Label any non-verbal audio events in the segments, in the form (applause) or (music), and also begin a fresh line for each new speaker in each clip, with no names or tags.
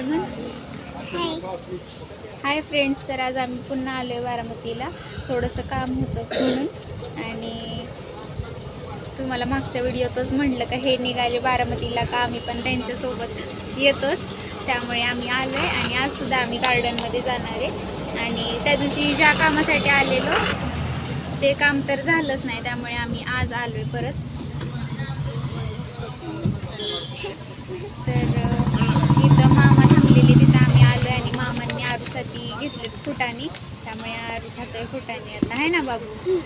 हाय म्हण? हाय. फ्रेंड्स तर आज आम्ही पुन्हा आलो आहे बारामतीला. थोडंसं काम होतं म्हणून. आणि तुम्हाला मागच्या व्हिडिओतच म्हणलं का हे निघाले बारामतीला का आम्ही पण त्यांच्यासोबत येतोच. त्यामुळे आम्ही आलो आहे आणि आजसुद्धा आम्ही गार्डनमध्ये जाणार आहे. आणि त्या दिवशी ज्या कामासाठी आलेलो ते काम तर झालंच नाही त्यामुळे आम्ही आज आलो आहे परत. तर इथं मामा थांबलेले तिथं आम्ही आलो आहे आणि मामांनी आरूसाठी घेतली फुटाने. त्यामुळे आरू खातोय फुटानी आता. आहे ना बाबू?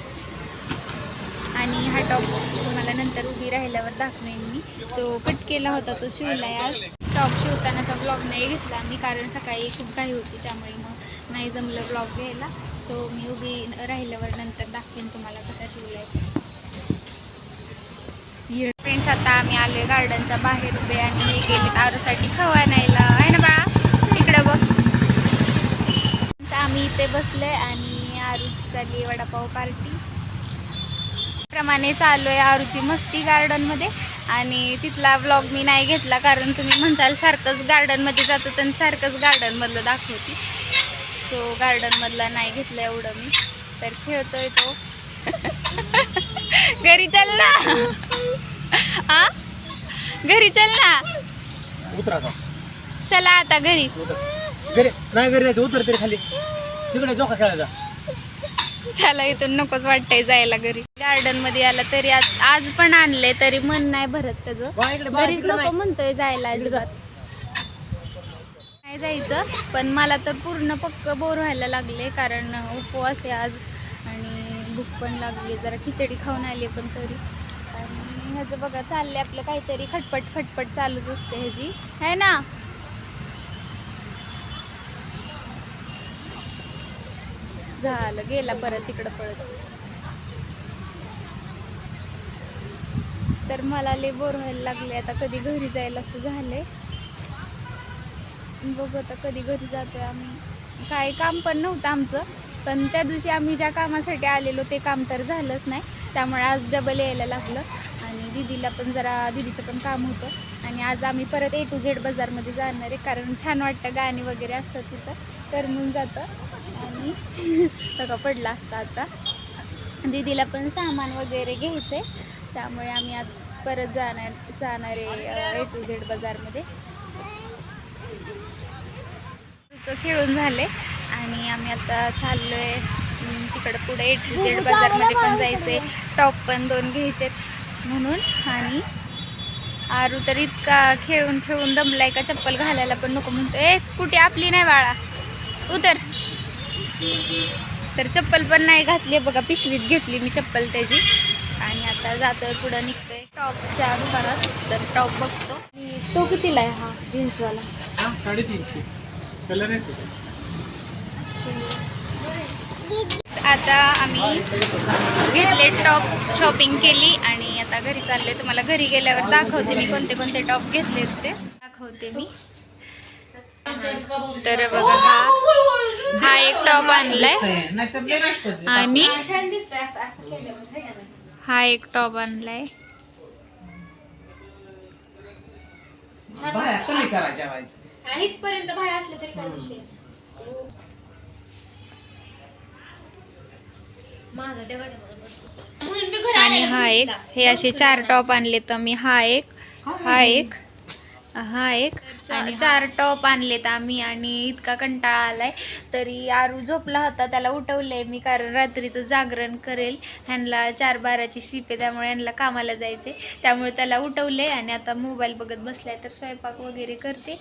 आणि हा टॉप तुम्हाला नंतर उभी राहिल्यावर दाखवेन मी. तो कट केला होता तो शिवलाय आज. स्टॉप शिवतानाचा ब्लॉग नाही घेतला मी कारण सकाळी खूप काही होती त्यामुळे मग नाही जमलं ब्लॉग घ्यायला. सो मी उभी राहिल्यावर नंतर दाखवेन तुम्हाला कसा शिवलाय फ्रेंड्स आता आम्ही आलो आहे गार्डनच्या बाहेर उभे आणि हे गेले आरूसाठी खवा न्यायला आहे ना बाळा? इकडे बघ. आम्ही इथे बसलो आहे आणि आरूची चालली आहे वडापाव पार्टी प्रमाणे चालू आहे आरूची मस्ती गार्डनमध्ये आणि तिथला व्लॉग मी नाही घेतला कारण तुम्ही म्हणसाल सारखंच गार्डनमध्ये जातो तर सारखंच गार्डनमधलं दाखवते. सो गार्डनमधला नाही घेतलं एवढं मी. तर खेळतोय तो. (laughs) घरी चल आ? घरी चल ना.
उतरा आता
चला आता घरी.
उतर. घरी नाही घरी जायचं उतर तरी खाली. तिकडे जोका खेळायचा
त्याला इथून नकोच वाटतंय जायला घरी. गार्डनमध्ये आला तरी आज आज पण आणले तरी मन नाही भरत त्याचं.
बा इकडे बा
घरीच नको
नाही.
म्हणतोय जायला अजिबात. नाही जायचं पण मला तर पूर्ण पक्क बोर व्हायला लागले कारण उपवास आहे आज. आणि भूक पण लागली जरा खिचडी खाऊन आली पण तरी. आणि ह्याचं बघा चाललंय आपलं काहीतरी खटपट खटपट चालूच असते ह्याची. है ना? झालं गेला परत तिकडं पळत. तर मला लय बोर व्हायला लागले आता कधी घरी जायला असं झालंय. बघू आता कधी घरी जातोय आम्ही. काय काम पण नव्हतं आमचं. पण त्या दिवशी आम्ही ज्या कामासाठी आलेलो ते काम तर झालंच नाही. त्यामुळे आज डबल यायला लागलं. आणि दिदीला पण जरा दिदीचं पण काम होतं. आणि आज आम्ही परत ए टू झेड बाजारमध्ये जाणार आहे कारण छान वाटतं गाणी वगैरे असतात तिथं. करमून जातं. आणि (laughs) सगळं पडला असता आता. दिदीला पण सामान वगैरे घ्यायचं आहे त्यामुळे आम्ही आज परत जाणार जाणार आहे ए टू झेड बाजारमध्ये. खेळून झाले. आणि आम्ही आता चाललो आहे तिकडं पुढे ए टू झेड बाजारमध्ये पण जायचं आहे टॉप पण दोन घ्यायचे म्हणून. आणि आरू तर इतका खेळून खेळून दमलाय का चप्पल घालायला पण नको म्हणतो. ए स्कूटी आपली नाही बाळा. उतर. तर चप्पल पण नाही घातली. बघा पिशवीत घेतली मी चप्पल त्याची. आणि आता जातोय पुढं निघतोय टॉपच्या दुकानात. तर टॉप बघतो. तो कितीला आहे हा जीन्सवाला?
हा साडेतीनशे. कलर आहे
आता आम्ही घेतले टॉप शॉपिंग केली आणि आता घरी चालले तुम्हाला घरी गेल्यावर दाखवते मी कोणते कोणते टॉप घेतले ते दाखवते मी. तर बघा हा हा एक टॉप आणलाय. आणि हा एक टॉप आणलाय. इथपर्यंत बाहेर असले तरी काय विषय? आणि हा एक हे असे चार टॉप आणले तर मी हा एक हा एक हा एक. आणि चार टॉप आणलेत आम्ही आणि इतका कंटाळा आलाय. तरी आरू झोपला होता त्याला उठवलंय मी कारण रात्रीचं जागरण करेल. ह्यांना चार बाराची शिप आहे त्यामुळे ह्यांना कामाला जायचे त्यामुळे त्याला उठवलंय आणि आता मोबाईल बघत बसलाय तर स्वयंपाक वगैरे करते.